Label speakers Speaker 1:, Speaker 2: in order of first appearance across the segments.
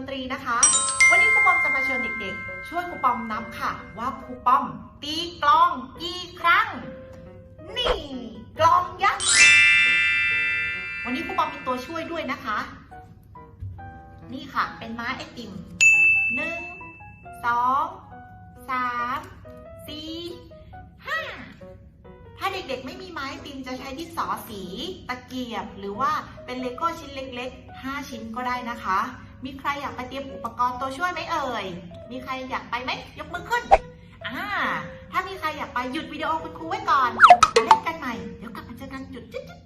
Speaker 1: นตรีนะคะ วันนี้ครูปอมจะมาชวนเด็กๆ ช่วยครูปอมนับค่ะ ว่าครูปอม ตีกลองกี่ครั้ง นี่กลองยักษ์วันนี้ครูปอมมีตัวช่วยด้วยนะคะ นี่ค่ะเป็นม้าไอติมหนึ่งสองสามสี่ห้าถ้าเด็กๆไม่มีไม้ติมจะใช้ที่สอสี ตะเกียบ หรือว่าเป็นเลโก้ชิ้นเล็กๆ 5 ชิ้นก็ได้นะคะ มีใครอยากไปเตรียมอุปกรณ์ตัวช่วยไหมเอ่ย มีใครอยากไปไหมยกมือขึ้น อ่า ถ้ามีใครอยากไปหยุดวิดีโอคุณครูไว้ก่อนมาเล่นกันใหม่ เดี๋ยวกลับมาเจอกันจุดจุดจุด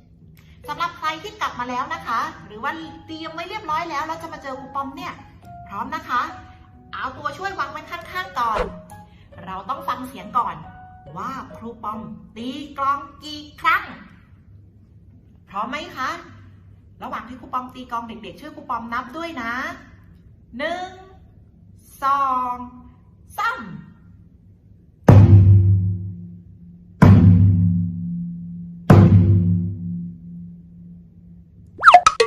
Speaker 1: สำหรับใครที่กลับมาแล้วนะคะ หรือว่าเตรียมไว้เรียบร้อยแล้วแล้วจะมาเจอครูปอมเนี่ย พร้อมนะคะ เอาตัวช่วยวางไว้ข้างๆก่อน เราต้องฟังเสียงก่อน ว่าครูปอมตีกลองกี่ครั้ง พร้อมไหมคะ ระหว่างที่ครูปอมตีกองเด็กๆช่วยครูปอมนับด้วยนะหนึ่งสองสาม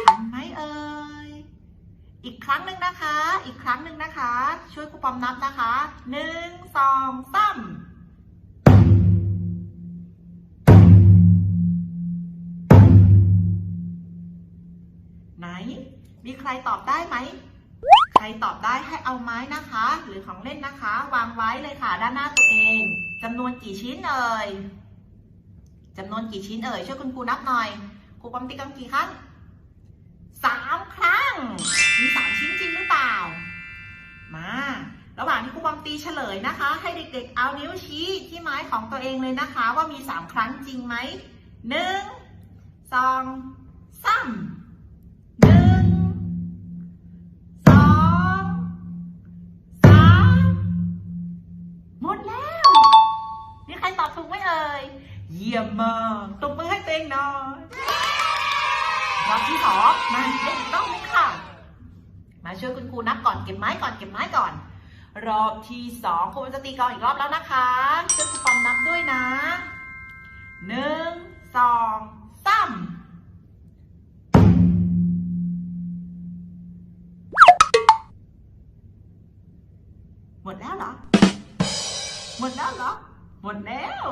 Speaker 1: ทันไหมเอ่ยอีกครั้งหนึ่งนะคะ อีกครั้งหนึ่งนะคะ ช่วยครูปอมนับนะคะหนึ่งสองสาม มีใครตอบได้ไหม ใครตอบได้ให้เอาไม้นะคะ หรือของเล่นนะคะ วางไว้เลยค่ะ ด้านหน้าตัวเองจำนวนกี่ชิ้นเอ่ยจำนวนกี่ชิ้นเอ่ยช่วยคุณครูนับหน่อยครูปอมตีกังกี่ครั้งสามครั้ง มีสามชิ้นจริงหรือเปล่า มา ระหว่างที่ครูปอมตีเฉลยนะคะ ให้เด็กๆ เอานิ้วชี้ที่ไม้ของตัวเองเลยนะคะ ว่ามีสามครั้งจริงไหมหนึ่งสองสามหนึ่ง หมดแล้วมีใครตอบถูกไหมเอ่ย เยี่ยมมากตบมือให้ตัวเองหน่อยรอบที่สองมาเล่นอีกรอบนึงค่ะ มาช่วยคุณครูนับก่อนเก็บไม้ก่อนเก็บไม้ก่อน รอบที่สองครูจะตีกองอีกรอบแล้วนะคะช่วยครูปอมนับด้วยนะหนึ่งสองสามหมดแล้วเหรอ หมดแล้วเหรอ หมดแล้ว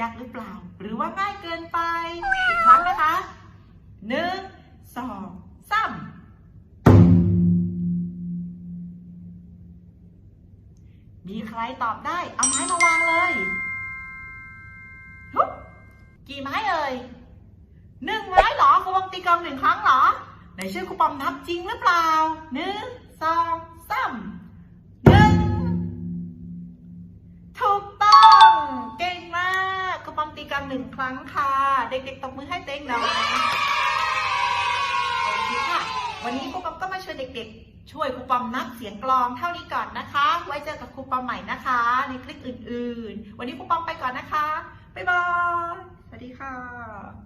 Speaker 1: ยากหรือเปล่า หรือว่าง่ายเกินไป อีกครั้งนะคะหนึ่งสองสามมีใครตอบได้ เอาไม้มาวางเลยฮึบกี่ไม้เอ่ยหนึ่งไม้เหรอครูปอมตีกลองหนึ่งครั้งเหรอไหนช่วยครูปอมนับจริงหรือเปล่าหนึ่งสองสาม กันหนึ่งครั้งค่ะ เด็กๆตบมือให้เต้งหน่อยโอเคค่ะ วันนี้ครูปอมก็มาช่วยเด็กๆ ช่วยครูปอมนับเสียงกลองเท่านี้ก่อนนะคะ ไว้เจอกับครูปอมใหม่นะคะ ในคลิปอื่นๆ วันนี้ครูปอมไปก่อนนะคะบ๊ายบายสวัสดีค่ะ